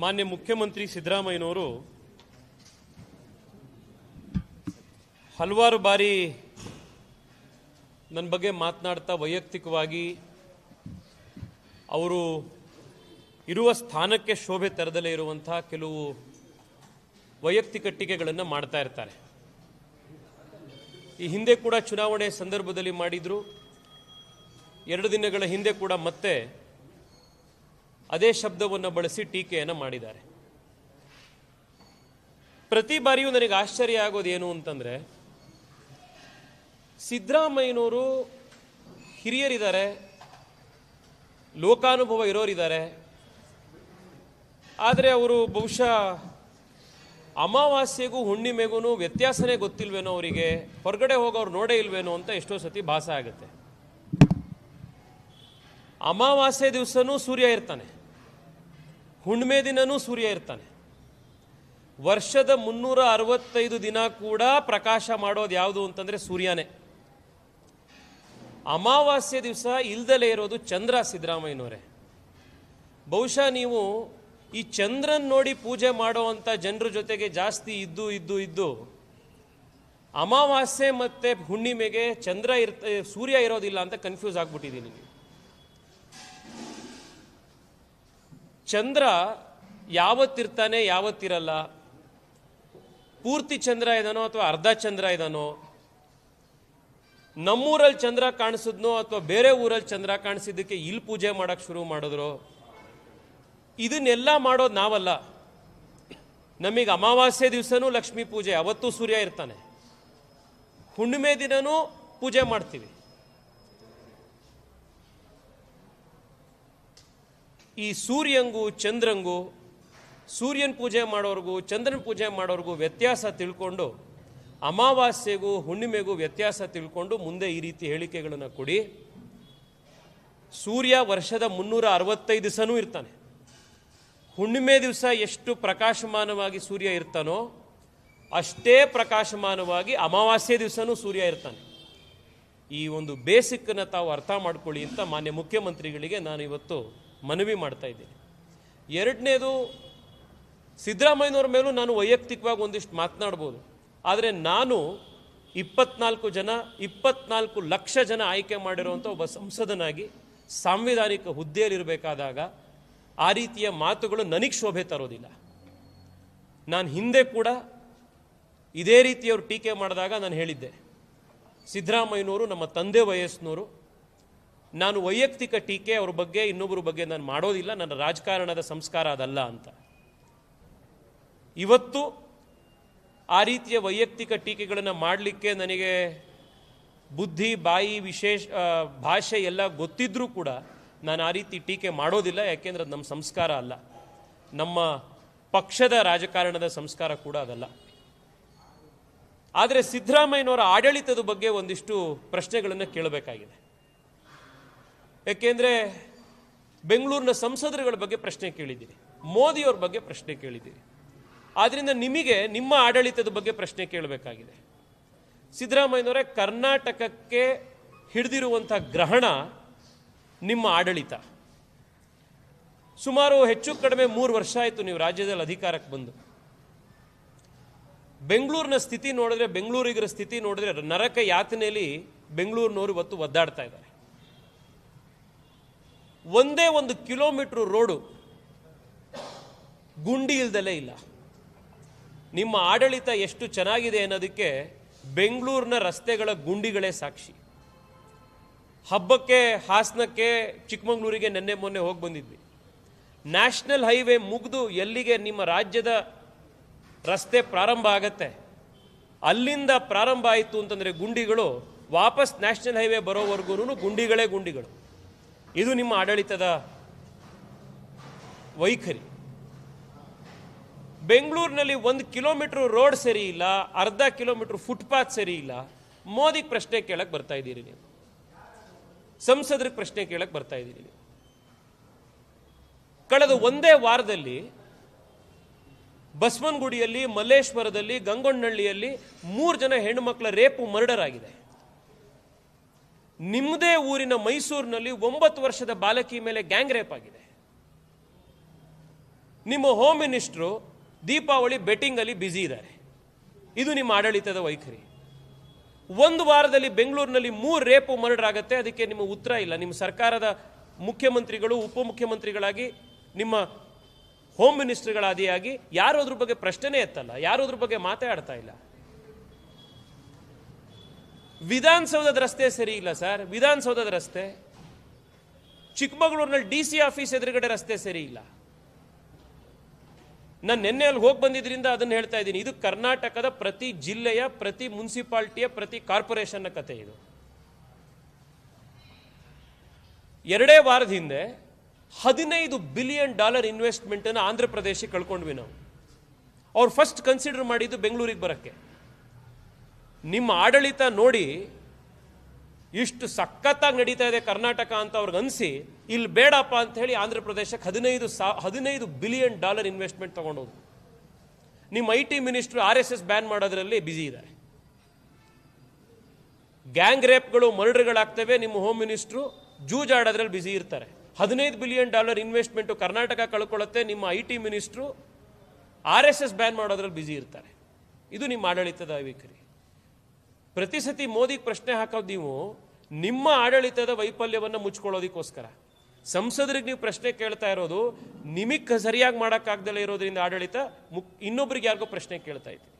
ಮಾನ್ಯ ಮುಖ್ಯಮಂತ್ರಿ ಸಿದ್ದರಾಮಯ್ಯನವರು ಹಲವಾರು ಬಾರಿ ನನ್ನ ಬಗ್ಗೆ ಮಾತನಾಡ್ತಾ ವೈಯಕ್ತಿಕವಾಗಿ ಅವರು ಇರುವ ಸ್ಥಾನಕ್ಕೆ ಶೋಭೆ ತರದಲ್ಲೇ ಇರುವಂತಹ ಕೆಲವು ವೈಯಕ್ತಿಕ ಟೀಕೆಗಳನ್ನು ಮಾಡ್ತಾ ಇರ್ತಾರೆ. ಈ ಹಿಂದೆ ಕೂಡ ಚುನಾವಣೆ ಸಂದರ್ಭದಲ್ಲಿ ಮಾಡಿದ್ರು. ಎರಡು ದಿನಗಳ ಹಿಂದೆ ಕೂಡ ಮತ್ತೆ ಅದೇ ಶಬ್ದವನ್ನು ಬಳಸಿ ಟೀಕೆಯನ್ನು ಮಾಡಿದ್ದಾರೆ. ಪ್ರತಿ ಬಾರಿಯೂ ನನಗೆ ಆಶ್ಚರ್ಯ ಆಗೋದು ಏನು ಅಂತಂದ್ರೆ, ಸಿದ್ದರಾಮಯ್ಯನವರು ಹಿರಿಯರಿದ್ದಾರೆ, ಲೋಕಾನುಭವ ಇರೋರಿದ್ದಾರೆ, ಆದರೆ ಅವರು ಬಹುಶಃ ಅಮಾವಾಸ್ಯೆಗೂ ಹುಣ್ಣಿಮೆಗೂ ವ್ಯತ್ಯಾಸನೇ ಗೊತ್ತಿಲ್ವೇನೋ ಅವರಿಗೆ, ಹೊರಗಡೆ ಹೋಗೋರು ನೋಡೇ ಇಲ್ವೇನೋ ಅಂತ ಎಷ್ಟೋ ಸತಿ ಭಾಸ ಆಗುತ್ತೆ. ಅಮಾವಾಸ್ಯೆ ದಿವಸನೂ ಸೂರ್ಯ ಇರ್ತಾನೆ. ಹುಣ್ಣಿಮೆ ದಿನನೂ ಸೂರ್ಯ ಇರ್ತಾನೆ. ವರ್ಷದ ಮುನ್ನೂರ ಅರವತ್ತೈದು ದಿನ ಕೂಡ ಪ್ರಕಾಶ ಮಾಡೋದು ಯಾವುದು ಅಂತಂದ್ರೆ ಸೂರ್ಯನೇ. ಅಮಾವಾಸ್ಯ ದಿವಸ ಇಲ್ದಲೇ ಇರೋದು ಚಂದ್ರ ಸಿದ್ದರಾಮಯ್ಯನವರೇ. ಬಹುಶಃ ನೀವು ಈ ಚಂದ್ರನ್ ನೋಡಿ ಪೂಜೆ ಮಾಡೋವಂಥ ಜನರ ಜೊತೆಗೆ ಜಾಸ್ತಿ ಇದ್ದು ಇದ್ದು ಇದ್ದು ಅಮಾವಾಸ್ಯೆ ಮತ್ತೆ ಹುಣ್ಣಿಮೆಗೆ ಚಂದ್ರ ಇರ್ತ, ಸೂರ್ಯ ಇರೋದಿಲ್ಲ ಅಂತ ಕನ್ಫ್ಯೂಸ್ ಆಗ್ಬಿಟ್ಟಿದ್ದೀನಿ. ಚಂದ್ರ ಯಾವತ್ತಿರ್ತಾನೆ, ಯಾವತ್ತಿರಲ್ಲ? ಪೂರ್ತಿ ಚಂದ್ರ ಇದಾನೋ ಅಥವಾ ಅರ್ಧ ಚಂದ್ರ ಇದಾನೋ? ನಮ್ಮೂರಲ್ಲಿ ಚಂದ್ರ ಕಾಣಿಸಿದ್ನೋ ಅಥವಾ ಬೇರೆ ಊರಲ್ಲಿ ಚಂದ್ರ ಕಾಣಿಸಿದ್ದಕ್ಕೆ ಇಲ್ಲಿ ಪೂಜೆ ಮಾಡೋಕ್ಕೆ ಶುರು ಮಾಡಿದ್ರು? ಇದನ್ನೆಲ್ಲ ಮಾಡೋದು ನಾವಲ್ಲ. ನಮಗೆ ಅಮಾವಾಸ್ಯೆ ದಿವಸನೂ ಲಕ್ಷ್ಮೀ ಪೂಜೆ, ಅವತ್ತು ಸೂರ್ಯ ಇರ್ತಾನೆ. ಹುಣ್ಣಿಮೆ ದಿನನೂ ಪೂಜೆ ಮಾಡ್ತೀವಿ. ಈ ಸೂರ್ಯಂಗೂ, ಚಂದ್ರಂಗೂ, ಸೂರ್ಯನ ಪೂಜೆ ಮಾಡೋರ್ಗೂ, ಚಂದ್ರನ ಪೂಜೆ ಮಾಡೋರ್ಗೂ ವ್ಯತ್ಯಾಸ ತಿಳ್ಕೊಂಡು ಅಮಾವಾಸ್ಯೆಗೂ, ಹುಣ್ಣಿಮೆಗೂ ವ್ಯತ್ಯಾಸ ತಿಳ್ಕೊಂಡು ಮುಂದೆ ಈ ರೀತಿ ಹೇಳಿಕೆಗಳನ್ನು ಕೊಡಿ. ಸೂರ್ಯ ವರ್ಷದ ಮುನ್ನೂರ ಅರವತ್ತೈದು ದಿವಸನೂ ಇರ್ತಾನೆ. ಹುಣ್ಣಿಮೆ ದಿವಸ ಎಷ್ಟು ಪ್ರಕಾಶಮಾನವಾಗಿ ಸೂರ್ಯ ಇರ್ತಾನೋ ಅಷ್ಟೇ ಪ್ರಕಾಶಮಾನವಾಗಿ ಅಮಾವಾಸ್ಯೆ ದಿವಸನೂ ಸೂರ್ಯ ಇರ್ತಾನೆ. ಈ ಒಂದು ಬೇಸಿಕ್ಕನ್ನು ತಾವು ಅರ್ಥ ಮಾಡ್ಕೊಳ್ಳಿ ಅಂತ ಮಾನ್ಯ ಮುಖ್ಯಮಂತ್ರಿಗಳಿಗೆ ನಾನು ಇವತ್ತು ಮನವಿ ಮಾಡ್ತಾ ಇದ್ದೀನಿ. ಎರಡನೇದು, ಸಿದ್ದರಾಮಯ್ಯನವ್ರ ಮೇಲೂ ನಾನು ವೈಯಕ್ತಿಕವಾಗಿ ಒಂದಿಷ್ಟು ಮಾತನಾಡ್ಬೋದು. ಆದರೆ ನಾನು ಇಪ್ಪತ್ನಾಲ್ಕು ಜನ, ಇಪ್ಪತ್ನಾಲ್ಕು ಲಕ್ಷ ಜನ ಆಯ್ಕೆ ಮಾಡಿರುವಂಥ ಒಬ್ಬ ಸಂಸದನಾಗಿ ಸಾಂವಿಧಾನಿಕ ಹುದ್ದೆಯಲ್ಲಿರಬೇಕಾದಾಗ ಆ ರೀತಿಯ ಮಾತುಗಳು ನನಗೆ ಶೋಭೆ ತರೋದಿಲ್ಲ. ನಾನು ಹಿಂದೆ ಕೂಡ ಇದೇ ರೀತಿಯವರು ಟೀಕೆ ಮಾಡಿದಾಗ ನಾನು ಹೇಳಿದ್ದೆ. ಸಿದ್ದರಾಮಯ್ಯನವರು ನಮ್ಮ ತಂದೆ ವಯಸ್ಸಿನವರು ನಾನು ವೈಯಕ್ತಿಕ ಟೀಕೆ ಅವ್ರ ಬಗ್ಗೆ ಇನ್ನೊಬ್ಬರ ಬಗ್ಗೆ ನಾನು ಮಾಡೋದಿಲ್ಲ, ನನ್ನ ರಾಜಕಾರಣದ ಸಂಸ್ಕಾರ ಅದಲ್ಲ ಅಂತ. ಇವತ್ತು ಆ ರೀತಿಯ ವೈಯಕ್ತಿಕ ಟೀಕೆಗಳನ್ನು ಮಾಡಲಿಕ್ಕೆ ನನಗೆ ಬುದ್ಧಿ, ಬಾಯಿ, ವಿಶೇಷ ಭಾಷೆ ಎಲ್ಲ ಗೊತ್ತಿದ್ರೂ ಕೂಡ ನಾನು ಆ ರೀತಿ ಟೀಕೆ ಮಾಡೋದಿಲ್ಲ, ಯಾಕೆಂದ್ರೆ ಅದು ನಮ್ಮ ಸಂಸ್ಕಾರ ಅಲ್ಲ. ನಮ್ಮ ಪಕ್ಷದ ರಾಜಕಾರಣದ ಸಂಸ್ಕಾರ ಕೂಡ ಅದಲ್ಲ. ಆದರೆ ಸಿದ್ದರಾಮಯ್ಯನವರ ಆಡಳಿತದ ಬಗ್ಗೆ ಒಂದಿಷ್ಟು ಪ್ರಶ್ನೆಗಳನ್ನು ಕೇಳಬೇಕಾಗಿದೆ. ಯಾಕೆಂದ್ರೆ ಬೆಂಗಳೂರಿನ ಸಂಸದರುಗಳ ಬಗ್ಗೆ ಪ್ರಶ್ನೆ ಕೇಳಿದ್ದೀರಿ, ಮೋದಿಯವ್ರ ಬಗ್ಗೆ ಪ್ರಶ್ನೆ ಕೇಳಿದ್ದೀರಿ. ಆದ್ದರಿಂದ ನಿಮಗೆ ನಿಮ್ಮ ಆಡಳಿತದ ಬಗ್ಗೆ ಪ್ರಶ್ನೆ ಕೇಳಬೇಕಾಗಿದೆ. ಸಿದ್ದರಾಮಯ್ಯನವರೇ, ಕರ್ನಾಟಕಕ್ಕೆ ಹಿಡಿದಿರುವಂಥ ಗ್ರಹಣ ನಿಮ್ಮ ಆಡಳಿತ. ಸುಮಾರು ಹೆಚ್ಚು ಕಡಿಮೆ ಮೂರು ವರ್ಷ ಆಯಿತು ನೀವು ರಾಜ್ಯದಲ್ಲಿ ಅಧಿಕಾರಕ್ಕೆ ಬಂದು. ಬೆಂಗಳೂರಿನ ಸ್ಥಿತಿ ನೋಡಿದ್ರೆ, ಬೆಂಗಳೂರಿಗರ ಸ್ಥಿತಿ ನೋಡಿದ್ರೆ ನರಕ ಯಾತನೆಯಲ್ಲಿ ಬೆಂಗಳೂರಿನವರು ಇವತ್ತು ಒದ್ದಾಡ್ತಾ ಇದ್ದಾರೆ. ಒಂದೇ ಒಂದು ಕಿಲೋಮೀಟ್ರ್ ರೋಡು ಗುಂಡಿ ಇಲ್ದಲೇ ಇಲ್ಲ. ನಿಮ್ಮ ಆಡಳಿತ ಎಷ್ಟು ಚೆನ್ನಾಗಿದೆ ಅನ್ನೋದಕ್ಕೆ ಬೆಂಗಳೂರಿನ ರಸ್ತೆಗಳ ಗುಂಡಿಗಳೇ ಸಾಕ್ಷಿ. ಹಬ್ಬಕ್ಕೆ, ಹಾಸನಕ್ಕೆ, ಚಿಕ್ಕಮಗಳೂರಿಗೆ ನೆನ್ನೆ ಮೊನ್ನೆ ಹೋಗಿ ಬಂದಿದ್ವಿ. ನ್ಯಾಷನಲ್ ಹೈವೇ ಮುಗಿದು ಎಲ್ಲಿಗೆ ನಿಮ್ಮ ರಾಜ್ಯದ ರಸ್ತೆ ಪ್ರಾರಂಭ ಆಗತ್ತೆ? ಅಲ್ಲಿಂದ ಪ್ರಾರಂಭ ಆಯಿತು ಅಂತಂದರೆ ಗುಂಡಿಗಳು ವಾಪಸ್ ನ್ಯಾಷನಲ್ ಹೈವೇ ಬರೋವರೆಗೂ ಗುಂಡಿಗಳೇ ಗುಂಡಿಗಳು. ಇದು ನಿಮ್ಮ ಆಡಳಿತದ ವೈಖರಿ. ಬೆಂಗಳೂರಿನಲ್ಲಿ ಒಂದು ಕಿಲೋಮೀಟರ್ ರೋಡ್ ಸರಿ ಇಲ್ಲ, ಅರ್ಧ ಕಿಲೋಮೀಟರ್ ಫುಟ್ಪಾತ್ ಸರಿ ಇಲ್ಲ. ಮೋದಿಗೆ ಪ್ರಶ್ನೆ ಕೇಳಕ್ಕೆ ಬರ್ತಾ ಇದ್ದೀರಿ ನೀವು. ಸಂಸದರಿಗೆ ಪ್ರಶ್ನೆ ಕೇಳಕ್ಕೆ ಬರ್ತಾ ಇದ್ದೀರಿ ನೀವು. ಕಳೆದ ಒಂದೇ ವಾರದಲ್ಲಿ ಬಸವನಗುಡಿಯಲ್ಲಿ, ಮಲ್ಲೇಶ್ವರದಲ್ಲಿ ಗಂಗೊಣ್ಣಹಳ್ಳಿಯಲ್ಲಿ ಮೂರು ಜನ ಹೆಣ್ಣುಮಕ್ಕಳ ರೇಪು ಮರ್ಡರ್ ಆಗಿದೆ. ನಿಮ್ಮದೇ ಊರಿನ ಮೈಸೂರಿನಲ್ಲಿ ಒಂಬತ್ತು ವರ್ಷದ ಬಾಲಕಿ ಮೇಲೆ ಗ್ಯಾಂಗ್ ರೇಪ್ ಆಗಿದೆ. ನಿಮ್ಮ ಹೋಮ್ ಮಿನಿಸ್ಟ್ರು ದೀಪಾವಳಿ ಬೆಟ್ಟಿಂಗಲ್ಲಿ ಬ್ಯುಸಿ ಇದ್ದಾರೆ. ಇದು ನಿಮ್ಮ ಆಡಳಿತದ ವೈಖರಿ. ಒಂದು ವಾರದಲ್ಲಿ ಬೆಂಗಳೂರಿನಲ್ಲಿ ಮೂರು ರೇಪು ಮರ್ಡರ್ ಆಗುತ್ತೆ ಅದಕ್ಕೆ ನಿಮ್ಮ ಉತ್ತರ ಇಲ್ಲ. ನಿಮ್ಮ ಸರ್ಕಾರದ ಮುಖ್ಯಮಂತ್ರಿಗಳು, ಉಪಮುಖ್ಯಮಂತ್ರಿಗಳಾಗಿ, ನಿಮ್ಮ ಹೋಮ್ ಮಿನಿಸ್ಟರ್ಗಳಾದಿಯಾಗಿ ಯಾರು ಅದ್ರ ಬಗ್ಗೆ ಪ್ರಶ್ನೆನೇ ಎತ್ತಲ್ಲ ಯಾರು ಅದ್ರ ಬಗ್ಗೆ ಮಾತಾಡ್ತಾ ಇಲ್ಲ. ವಿಧಾನಸೌಧದ ರಸ್ತೆ ಸರಿ ಇಲ್ಲ ಸರ್. ವಿಧಾನಸೌಧದ ರಸ್ತೆ. ಚಿಕ್ಕಮಗಳೂರಿನಲ್ಲಿ ಡಿ ಸಿ ಆಫೀಸ್ ಎದುರುಗಡೆ ರಸ್ತೆ ಸರಿ ಇಲ್ಲ. ನಾನು ನಿನ್ನೆ ಅಲ್ಲಿ ಹೋಗಿ ಬಂದಿದ್ರಿಂದ ಅದನ್ನು ಹೇಳ್ತಾ ಇದ್ದೀನಿ. ಇದು ಕರ್ನಾಟಕದ ಪ್ರತಿ ಜಿಲ್ಲೆಯ, ಪ್ರತಿ ಮುನ್ಸಿಪಾಲ್ಟಿಯ, ಪ್ರತಿ ಕಾರ್ಪೊರೇಷನ್ನ ಕತೆ ಇದು. ಎರಡೇ ವಾರದ ಹಿಂದೆ ಹದಿನೈದು ಬಿಲಿಯನ್ ಡಾಲರ್ ಇನ್ವೆಸ್ಟ್ಮೆಂಟನ್ನು ಆಂಧ್ರ ಪ್ರದೇಶಕ್ಕೆ ಕಳ್ಕೊಂಡ್ವಿ ನಾವು. ಅವ್ರು ಫಸ್ಟ್ ಕನ್ಸಿಡರ್ ಮಾಡಿದ್ದು ಬೆಂಗಳೂರಿಗೆ ಬರಕ್ಕೆ. ನಿಮ್ಮ ಆಡಳಿತ ನೋಡಿ ಇಷ್ಟು ಸಖತ್ತಾಗಿ ನಡೀತಾ ಇದೆ ಕರ್ನಾಟಕ ಅಂತ ಅವ್ರಿಗೆ ಅನಿಸಿ, ಇಲ್ಲಿ ಬೇಡಪ್ಪ ಅಂತ ಹೇಳಿ ಆಂಧ್ರ ಪ್ರದೇಶಕ್ಕೆ ಹದಿನೈದು ಸಾ, ಹದಿನೈದು ಬಿಲಿಯನ್ ಡಾಲರ್ ಇನ್ವೆಸ್ಟ್ಮೆಂಟ್ ತೊಗೊಂಡೋದು ನಿಮ್ಮ I T minister R S S ban ಮಾಡೋದ್ರಲ್ಲಿ ಬ್ಯುಸಿ ಇದ್ದಾರೆ. ಗ್ಯಾಂಗ್ ರೇಪ್ಗಳು ಮರ್ಡರ್ಗಳಾಗ್ತವೆ ನಿಮ್ಮ ಹೋಮ್ ಮಿನಿಸ್ಟ್ರು ಜೂಜಾಡೋದ್ರಲ್ಲಿ ಬ್ಯುಸಿ ಇರ್ತಾರೆ. ಹದಿನೈದು ಬಿಲಿಯನ್ ಡಾಲರ್ ಇನ್ವೆಸ್ಟ್ಮೆಂಟು ಕರ್ನಾಟಕ ಕಳ್ಕೊಳ್ಳುತ್ತೆ, ನಿಮ್ಮ I T minister R S S ban ಮಾಡೋದ್ರಲ್ಲಿ ಬ್ಯುಸಿ ಇರ್ತಾರೆ. ಇದು ನಿಮ್ಮ ಆಡಳಿತದ ವೈಖರಿ ಪ್ರತಿ ಸತಿ ಮೋದಿಗೆ ಪ್ರಶ್ನೆ ಹಾಕೋದು ನೀವು ನಿಮ್ಮ ಆಡಳಿತದ ವೈಫಲ್ಯವನ್ನು ಮುಚ್ಕೊಳ್ಳೋದಕ್ಕೋಸ್ಕರ. ಸಂಸದರಿಗೆ ನೀವು ಪ್ರಶ್ನೆ ಕೇಳ್ತಾ ಇರೋದು, ನಿಮಗೆ ಸರಿಯಾಗಿ ಮಾಡೋಕ್ಕಾಗ್ದಲೇ ಇರೋದ್ರಿಂದ ಆಡಳಿತ, ಮುಕ್, ಇನ್ನೊಬ್ರಿಗೆ ಯಾರಿಗೋ ಪ್ರಶ್ನೆ ಕೇಳ್ತಾ ಇದ್ದೀವಿ